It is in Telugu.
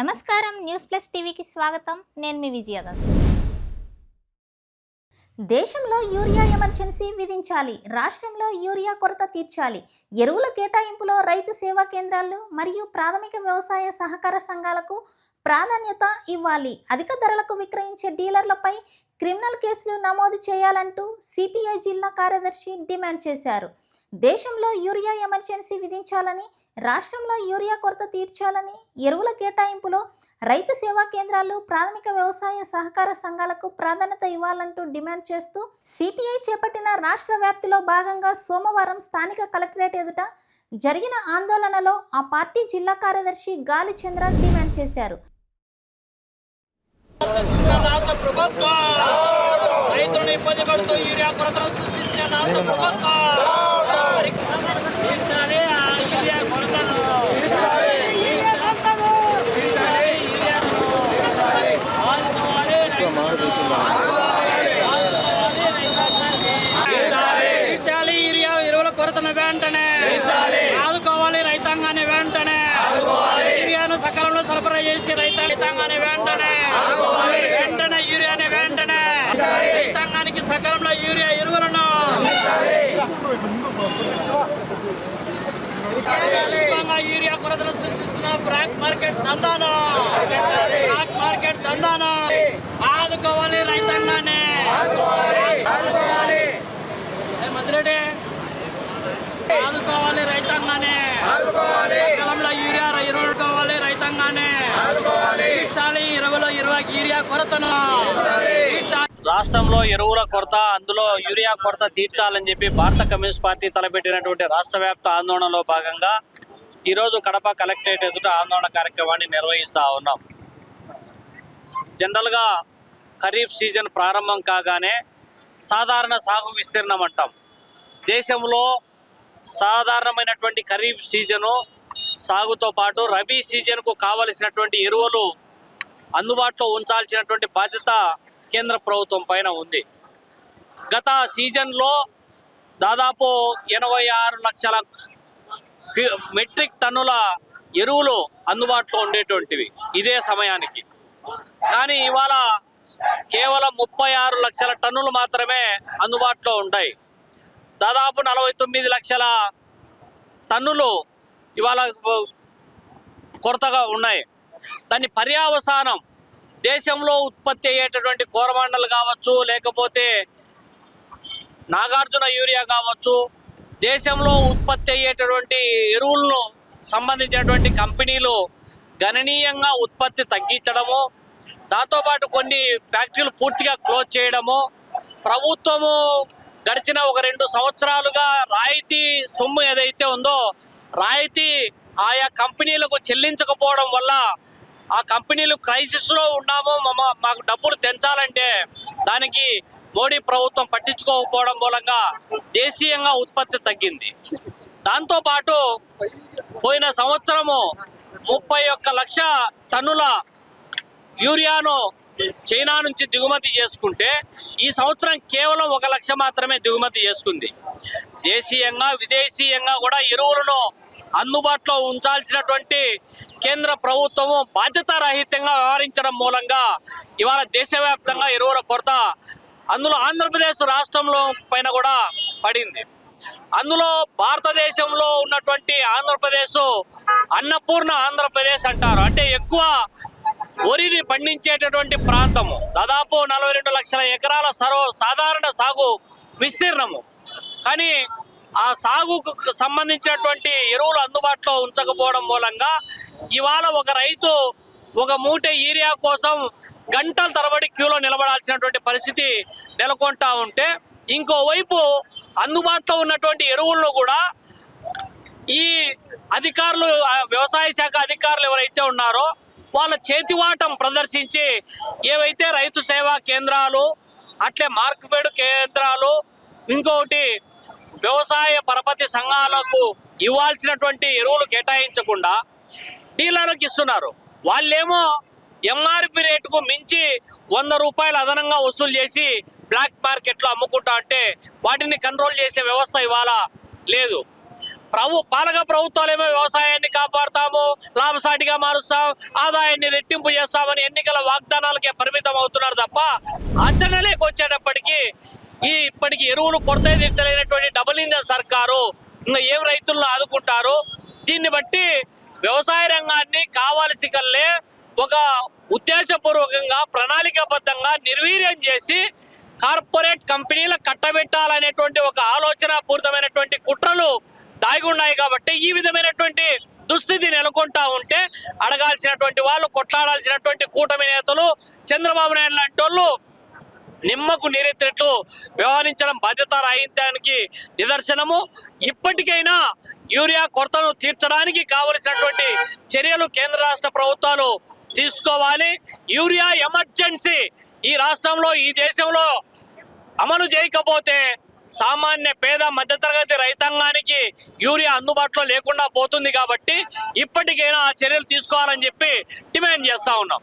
నమస్కారం. న్యూస్ ప్లస్ టీవీకి స్వాగతం. నేను మీ విజయదాస్ దేశంలో యూరియా ఎమర్జెన్సీ విధించాలి. రాష్ట్రంలో యూరియా కొరత తీర్చాలి. ఎరువుల కేటాయింపులో రైతు సేవా కేంద్రాలు మరియు ప్రాథమిక వ్యవసాయ సహకార సంఘాలకు ప్రాధాన్యత ఇవ్వాలి. అధిక ధరలకు విక్రయించే డీలర్లపై క్రిమినల్ కేసులు నమోదు చేయాలంటూ సిపిఐ జిల్లా కార్యదర్శి డిమాండ్ చేశారు. దేశంలో యూరియా ఎమర్జెన్సీ విధించాలని రాష్ట్రంలో యూరియా కొరత తీర్చాలని ఎరువుల కేటాయింపులో రైతు సేవా కేంద్రాలు ప్రాథమిక వ్యవసాయ సహకార సంఘాలకు ప్రాధాన్యత ఇవ్వాలంటూ డిమాండ్ చేస్తూ సిపిఐ చేపట్టిన రాష్ట్ర వ్యాప్తిలో భాగంగా సోమవారం స్థానిక కలెక్టరేట్ ఎదుట జరిగిన ఆందోళనలో ఆ పార్టీ జిల్లా కార్యదర్శి గాలి చంద్ర డిమాండ్ చేశారు. ప్రభుత్వం రైతులను ఇబ్బంది పడుతూ యూరియా కొరతను సృష్టించిన రాష్ట్ర ప్రభుత్వం. యూరియా కొరతను ఆదుకోవాలి, యూరియా వెంటనే ఆదుకోవాలి రైతాంగాన్ని వెంటనే. యూరియాను సకాలంలో సరఫరా చేసి రైతా రైతాంగాన్ని వెంటనే. వెంటనే యూరియాని వెంటనే. రైతాంగానికి సకాలంలో యూరియా ఎరువులను యూరియా కొరతను సృష్టిస్తున్న బ్లాక్ మార్కెట్ దందానా. బ్లాక్ మార్కెట్ దందానా. ఆదుకోవాలి రైతాంగాన్ని. ఏ ఆదుకోవాలి రైతాంగానే సకాలంలో యూరియా ఎరువులు రైతాంగానే రైతాంగాన్ని. తీర్చాలి ఇరవైలో ఇరవై యూరియా కొరతను. రాష్ట్రంలో ఎరువుల కొరత అందులో యూరియా కొరత తీర్చాలని చెప్పి భారత కమ్యూనిస్ట్ పార్టీ తలపెట్టినటువంటి రాష్ట్ర వ్యాప్త ఆందోళనలో భాగంగా ఈరోజు కడప కలెక్టరేట్ ఎదుట ఆందోళన కార్యక్రమాన్ని నిర్వహిస్తా ఉన్నాం. జనరల్గా ఖరీఫ్ సీజన్ ప్రారంభం కాగానే సాధారణ సాగు విస్తీర్ణం అంటాం. దేశంలో సాధారణమైనటువంటి ఖరీఫ్ సీజను సాగుతో పాటు రబీ సీజన్కు కావలసినటువంటి ఎరువులు అందుబాటులో ఉంచాల్సినటువంటి బాధ్యత కేంద్ర ప్రభుత్వం పైన ఉంది. గత సీజన్లో దాదాపు ఎనభై ఆరు లక్షల మెట్రిక్ టన్నుల ఎరువులు అందుబాటులో ఉండేటువంటివి ఇదే సమయానికి. కానీ ఇవాళ కేవలం ముప్పై ఆరు లక్షల టన్నులు మాత్రమే అందుబాటులో ఉంటాయి. దాదాపు నలభై తొమ్మిది లక్షల టన్నులు ఇవాళ కొరతగా ఉన్నాయి. దాని పర్యావసానం దేశంలో ఉత్పత్తి అయ్యేటటువంటి కోరమండలు కావచ్చు లేకపోతే నాగార్జున యూరియా కావచ్చు దేశంలో ఉత్పత్తి అయ్యేటటువంటి ఎరువులను సంబంధించినటువంటి కంపెనీలు గణనీయంగా ఉత్పత్తి తగ్గించడము దాంతోపాటు కొన్ని ఫ్యాక్టరీలు పూర్తిగా క్లోజ్ చేయడము ప్రభుత్వము గడిచిన ఒక రెండు సంవత్సరాలుగా రాయితీ సొమ్ము ఏదైతే ఉందో రాయితీ ఆయా కంపెనీలకు చెల్లించకపోవడం వల్ల ఆ కంపెనీలు క్రైసిస్లో ఉన్నాము మమ మాకు డబ్బులు తెంచాలంటే దానికి మోడీ ప్రభుత్వం పట్టించుకోకపోవడం మూలంగా దేశీయంగా ఉత్పత్తి తగ్గింది. దాంతోపాటు పోయిన సంవత్సరము ముప్పై ఒక్క లక్ష టన్నుల యూరియాను చైనా నుంచి దిగుమతి చేసుకుంటే ఈ సంవత్సరం కేవలం ఒక లక్ష మాత్రమే దిగుమతి చేసుకుంది. దేశీయంగా విదేశీయంగా కూడా ఎరువులను అందుబాటులో ఉంచాల్సినటువంటి కేంద్ర ప్రభుత్వము బాధ్యతారహితంగా వ్యవహరించడం మూలంగా ఇవాళ దేశవ్యాప్తంగా ఎరువుల కొరత అందులో ఆంధ్రప్రదేశ్ రాష్ట్రంలో పైన కూడా పడింది. అందులో భారతదేశంలో ఉన్నటువంటి ఆంధ్రప్రదేశ్ అన్నపూర్ణ ఆంధ్రప్రదేశ్ అంటారు. అంటే ఎక్కువ వరిని పండించేటటువంటి ప్రాంతము. దాదాపు నలభై రెండు లక్షల ఎకరాల సర్వ సాధారణ సాగు విస్తీర్ణము. కానీ ఆ సాగుకు సంబంధించినటువంటి ఎరువులు అందుబాటులో ఉంచకపోవడం మూలంగా ఇవాళ ఒక రైతు ఒక మూటే ఏరియా కోసం గంటల తరబడి క్యూలో నిలబడాల్సినటువంటి పరిస్థితి నెలకొంటా ఉంటే ఇంకోవైపు అందుబాటులో ఉన్నటువంటి ఎరువులను కూడా ఈ అధికారులు వ్యవసాయ శాఖ అధికారులు ఎవరైతే ఉన్నారో వాళ్ళ చేతివాటం ప్రదర్శించి ఏవైతే రైతు సేవా కేంద్రాలు అట్లే మార్కెట్ కేంద్రాలు ఇంకొకటి వ్యవసాయ పరపతి సంఘాలకు ఇవ్వాల్సినటువంటి ఎరువులు కేటాయించకుండా డీలర్లకు ఇస్తున్నారు. వాళ్ళేమో ఎంఆర్పి రేటుకు మించి వంద రూపాయలు అదనంగా వసూలు చేసి బ్లాక్ మార్కెట్లో అమ్ముకుంటా అంటే వాటిని కంట్రోల్ చేసే వ్యవస్థ ఇవాళ లేదు. ప్రభు పాలక ప్రభుత్వాలేమో వ్యవసాయాన్ని కాపాడుతాము లాభసాటిగా మారుస్తాం ఆదాయాన్ని రెట్టింపు చేస్తామని ఎన్నికల వాగ్దానాలకే పరిమితం అవుతున్నారు తప్ప ఆచరణలోకి వచ్చేటప్పటికీ ఈ ఇప్పటికి ఎరువులు కొరత తీర్చలేనటువంటి డబుల్ ఇంజన్ సర్కారు ఇంకా ఏం రైతులను ఆదుకుంటారు? దీన్ని బట్టి వ్యవసాయ రంగాన్ని కావాల్సి కల్లే ఒక ఉద్దేశపూర్వకంగా ప్రణాళికాబద్ధంగా నిర్వీర్యం చేసి కార్పొరేట్ కంపెనీల కట్టబెట్టాలనేటువంటి ఒక ఆలోచన పూరితమైనటువంటి కుట్రలు దాగి ఉన్నాయి కాబట్టి ఈ విధమైనటువంటి దుస్థితి నెలకొంటా ఉంటే అడగాల్సినటువంటి వాళ్ళు కొట్లాడాల్సినటువంటి కూటమి నేతలు చంద్రబాబు నాయుడు లాంటి వాళ్ళు నిమ్మకు నీరెత్తినట్లు వ్యవహరించడం బాధ్యత రాయించడానికి నిదర్శనము. ఇప్పటికైనా యూరియా కొరతను తీర్చడానికి కావలసినటువంటి చర్యలు కేంద్ర రాష్ట్ర ప్రభుత్వాలు తీసుకోవాలి. యూరియా ఎమర్జెన్సీ ఈ రాష్ట్రంలో ఈ దేశంలో అమలు చేయకపోతే సామాన్య పేద మధ్యతరగతి రైతాంగానికి యూరియా అందుబాటులో లేకుండా పోతుంది కాబట్టి ఇప్పటికైనా ఆ చర్యలు తీసుకోవాలని చెప్పి డిమాండ్ చేస్తా ఉన్నాం.